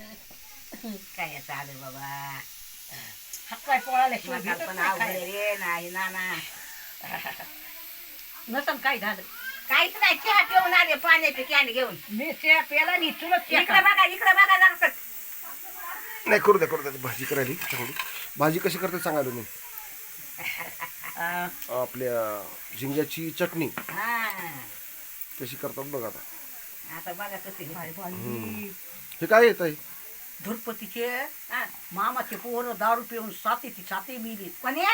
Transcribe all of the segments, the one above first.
काय चालू बाबा? हात पाय पोळाल्याशिवाय मला भेटत पण नाही अवघड खायला. आहे रे नाही ना ना. नसन काय झालं? काहीच नाही चहा पिऊन आले पाण्याचे कॅन घेऊन. मी चहा प्याला आणि चहा इकडे बघा इकडे बघा. नाही करू द्या करू द्या भाजी करायली भाजी कशी करते सांगायला मी आ, आपल्या झिंग्याची चटणी. हा. कशी करतात बघा आता. आता बघा कसे. हे काय येत आहे धुरपतीचे मामाचे पोरं दारू पिऊन साती ती साती मिली. पण या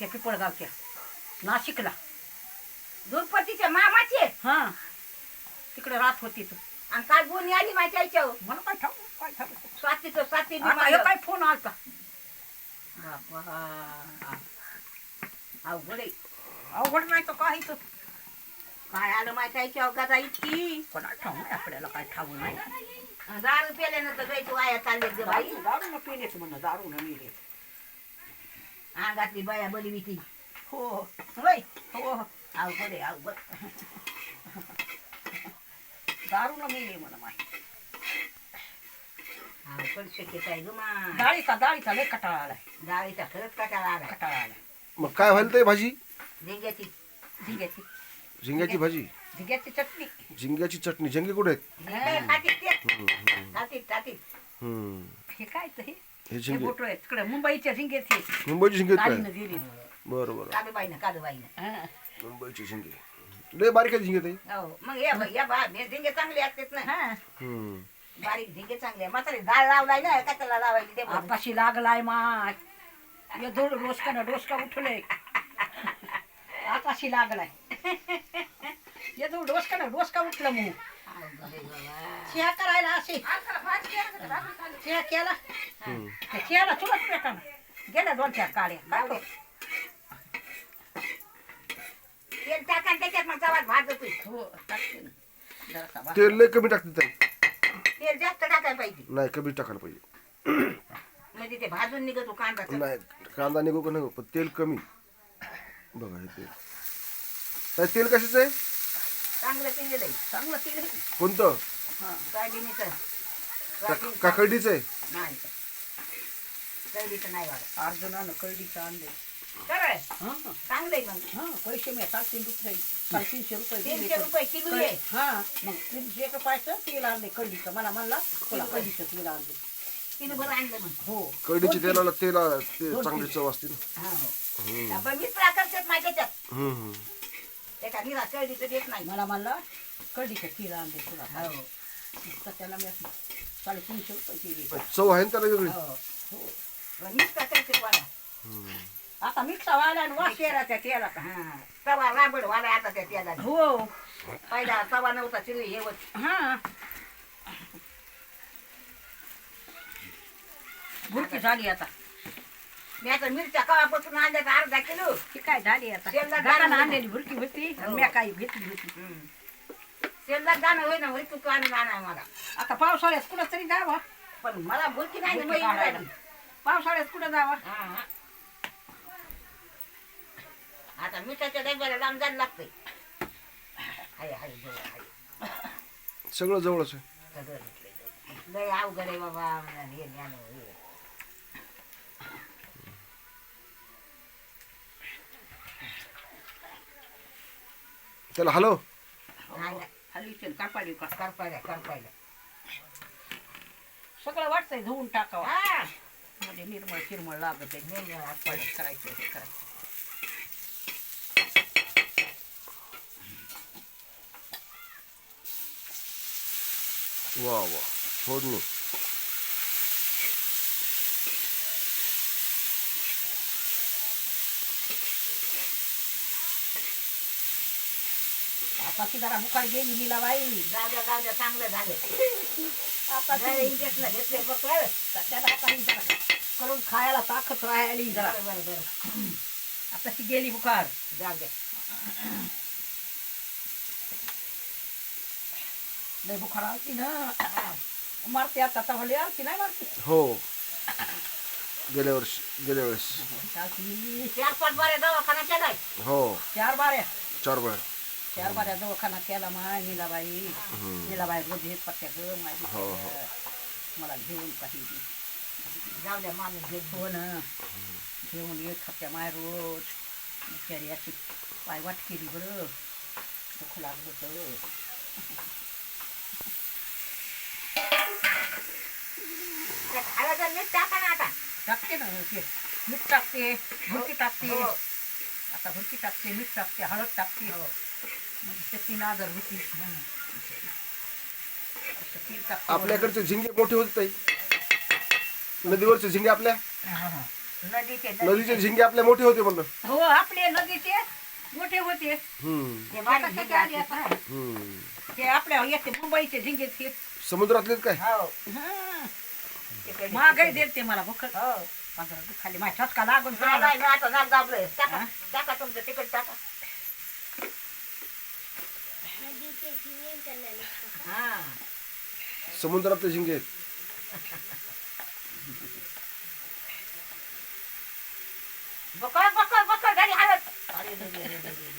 हे पिपळगावच्या नाशिकला. दुर्पतीच्या मामाचे? हा. तिकडे राहत होती तू आणि काय गुन्हे आली माझ्या याच्यावर? मला काय ठाऊ काय ठाऊ स्वाती तो स्वाती बी आता हे माझ्यावर. काय फोन आलता? बापा. अवघड आहे. अवघड नाही तर काही तर. काय आलं माझ्या याच्यावर गदा इतकी? पण ठाऊ नाही आपल्याला काय ठाऊ नाही. दारू पेल्यानंतर गायची वाया चालले ग बाई. दारू न पिलेच म्हणा दारू न मिले अंगातली बाया बली भीती हो. होय? हो. अवघड आहे अवघड. दारू न मिले म्हणा माय अवघड शक्यता आहे ग मा डाळीचा डाळीचा लय कटाळा आलाय डाळीचा खरंच कटाळा आला कटाळा आलाय मग काय व्हायला ते भाजी? झिंग्याची. झिंग्याची. झिंग्याची भाजी? झिंग्याची चटणी. झिंग्याची चटणी. झिंगे कुठे आहेत? ते खातीत हम्म. हे काय तर हे हे हे झिंगे. बोटो आहे तिकडे मुंबईच्या मुंबईची झिंगे काय? दिली बरं बरं. कादूबाईनं कादूबाईनं. हा. मुंबईची झिंगे. लय बारीक आहे झिंगे ते हो मग या बा- या बा हे झिंगे चांगले असतात ना. हा. हम्म. बारीक झिंगे चांगले म्हातारी डाळ लावलाय ना कशाला लावायची ते बघ. आताशी लागलाय माय. ये दोड डोसका ना डोसका उठले आताशी लागलाय. ये दोड डोसका ना डोसका उठलं मग. आहे बाबा. चहा करायला असे. चहा केला. त्या चहाला चुलत पेटा ना गेल्या दोन चार काड्या. काय करू? तेल टाका आणि त्याच्यात मग चवात भाजतोय हो टाकते ना. जरासा भात. तेल लय कमी टाकते ताई. तेल जास्त टाकायला पाहिजे. नाही कमी टाकायला पाहिजे. म्हणजे ते भाजून निघतो कांदा नाही कांदा निघू का नको पण तेल कमी. बघा हे तेल. ताई तेल कशाचं आहे? चांगलं केलेलं आहे. चांगलं केलं कोणतं? सोयाबीनीचं का- सोयाबीन का कढीचं आहे? नाही. नाही वाढत. अर्जुनानं कळडीचं आणले. खरं हा. चांगलं आहे मग. हा पैसे मी सातशे रुपये साडेतीनशे रुपये तीनशे रुपये किलो आहे. हा. मग तीनशे रुपयाचं तेल आणले कळडीचं मला म्हणला तुला कळडीचं तेल आणले. किलो बरं आणलं मग. हो. कढीच्या तेलाला तेल ते चांगली चव असते ना. हो हम्म. आपण माझ्याच्यात हम्म, हम्म. एका निरा कैरीचं देत नाही. मला म्हणला कळडीचं तेल आणले तुला. हो. त्याला मी साडेतीनशे रुपये दिले चव आहे ना त्याला वेगळी? हो वाला. आता मिक्सा वाला आणि वास येराच्या तेलाचा हा. तवा राबड वाला आता त्या त्याला हो. पहिला तवा नव्हता चिरवी हे होत. हा. भुरकी झाली आता. मी आता मिरच्या कवापासून आणल्या अर्धा किलो. ती काय झाली आता? शेंगा. आणलेली भुरकी होती. हो. मी काही घेतली होती. शेंगात जाणं होय ना होय तू आणून आणा मला. आता पावसाळ्यात कुठं तरी जावा. पण मला बोलकी नाही काढायला. पावसाळ्यात कुठं जावा? आता मिठाच्या डब्याला लांब जायला लागतंय. हाय हाय जवळ हाय. सगळं जवळच आहे. सगळं घेतलंय जवळ. लय अवघड आहे बाबा मला हे ज्ञान हे. त्याला नाही नाही. हलवीचे कापाडी का करपायला करपायला सगळं वाटतंय धुवून टाकावं. हा. म्हणजे निर्मळ चिरमळ लागत आहे. निर्मळ. पाणी करायचं हे करायचं वा वा. फोडणी. ती जरा बुखार गेली नीला बाई. जाऊ द्या जाऊ द्या चांगलं झालं. आता जरा ती इंजेक्शन घेतले त्याला आता ही जरा करून खायला ताकद राहिली जरा. बरं बरं बरं. आता ती गेली बुखार. जाऊ द्या. लय बुखार आलती ना. मारते आता तवली आलती नाही मारते? हो. गेल्या वर्षी गेल्या वेळेस. चालती. चार पाच बारे दवाखाना केलाय हो. चार बाऱ्या. चार वेळा चार बाऱ्या दवाखाना केला माय नीलाबाई नीलाबाई रोज हेच पत्त्या ग माझी हो, हो. मला घेऊन काही जाऊ द्या मामी घेत हो. ना घेऊन येत होत्या माय रोज. बिचारी अशी पाय वाट केली बरं. दुःख लागलं जर मीठ टाका ना आता. टाकते ना ते मीठ टाकते भुरकी टाकते. हो. आता भुरकी टाकते मीठ टाकते हळद टाकते. हो. म्हणजे होती आपल्याकडचे झिंगे मोठे होते ताई. नदीवरचे झिंगे आपल्या? हा, हा. नदीचे नदीचे. झिंगे आपल्या मोठे होते म्हणलं. हो आपले नदीचे मोठे होते. हम्म. ते आता आता? हम्म. आपल्या येते मुंबईचे झिंगे ते. समुद्रातलेच काय? हो. तिकडे- महागाई देते ते मला भूक. हो. पंधरा खाली. माझ्या ठसका लागून टाका हा? टाका तुमचं तिकट टाका. नदीचे झिंगे. हा बकळ बकळ बकळ.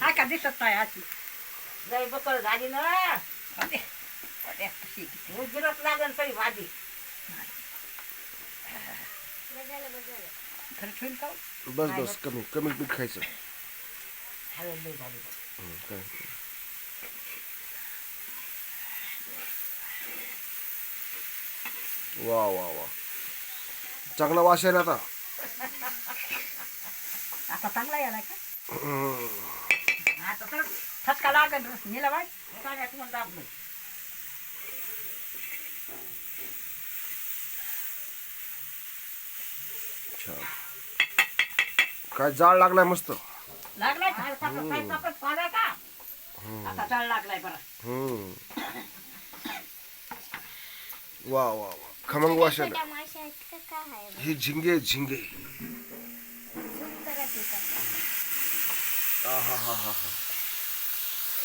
हा का दिसत नाही आजी बकळ झाली ना. उजरत लागन सगळी भाजी बस बस कमी कमी पीठ खायचं झाली काय वा वा वा. चांगला वास आहे ना आता. आता चांगला का. आता तर ठसका लागल नेला बाय पाण्यात म्हणून दाबलोय छान. काय जाळ लागलाय मस्त. लागलाय का? आता चाळ लागलाय बरा. हम्म. वा वा वा. खमंग आहेत का काय आहे हे झिंगे झिंगे झूम करत हा हा हा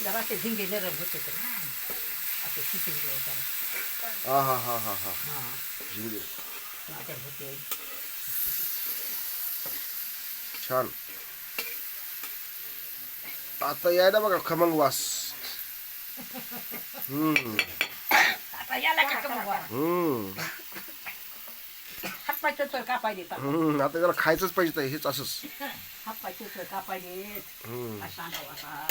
जरासे झिंगे नरम होते तर असे शिकले जरा आहा हा हा हा हा झिंगे होते छान आता यायला बघा खमंग वास हम्म आता याला का कमी बरा हम्म. आता त्याला खायचंच पाहिजे ताई, हेच असंच. हात पाय चोचर कापायले हम्म. काय सांगावं आता.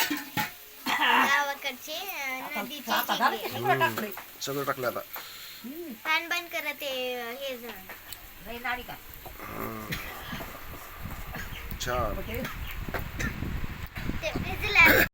गावाकडचे अं, आता नदीचे आता झालं की झिंगे सगळं टाकलंय. सगळं टाकलं आता. फॅन बंद करत ते हे जण लय नाडी का? छान. ते